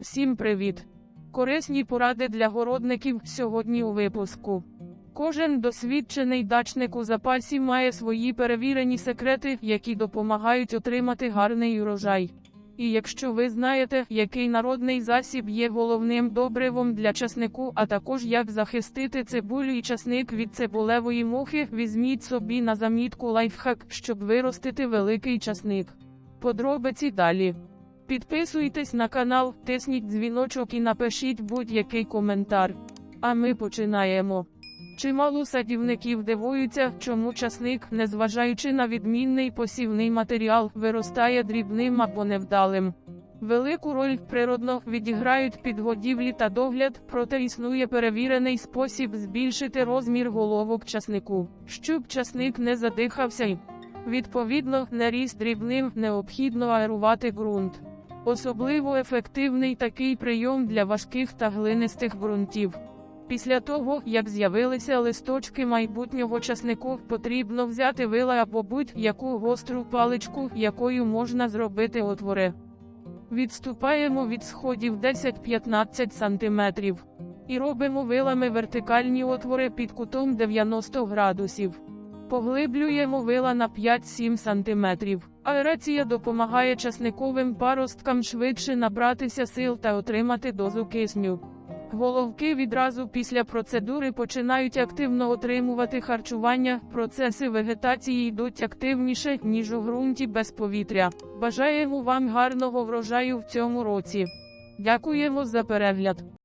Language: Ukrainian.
Всім привіт! Корисні поради для городників сьогодні у випуску. Кожен досвідчений дачник у запасі має свої перевірені секрети, які допомагають отримати гарний урожай. І якщо ви знаєте, який народний засіб є головним добривом для часнику, а також як захистити цибулю і часник від цибулевої мухи, візьміть собі на замітку лайфхак, щоб виростити великий часник. Подробиці далі. Підписуйтесь на канал, тисніть дзвіночок і напишіть будь-який коментар. А ми починаємо. Чимало садівників дивуються, чому часник, незважаючи на відмінний посівний матеріал, виростає дрібним або невдалим. Велику роль природно відіграють підгодівлі та догляд, проте існує перевірений спосіб збільшити розмір головок часнику, щоб часник не задихався й, відповідно, не ріс дрібним, необхідно аерувати ґрунт. Особливо ефективний такий прийом для важких та глинистих ґрунтів. Після того, як з'явилися листочки майбутнього часнику, потрібно взяти вила або будь-яку гостру паличку, якою можна зробити отвори. Відступаємо від сходів 10-15 см. І робимо вилами вертикальні отвори під кутом 90 градусів. Поглиблюємо вила на 5-7 см. Аерація допомагає часниковим паросткам швидше набратися сил та отримати дозу кисню. Головки відразу після процедури починають активно отримувати харчування, процеси вегетації йдуть активніше, ніж у ґрунті без повітря. Бажаємо вам гарного врожаю в цьому році. Дякуємо за перегляд.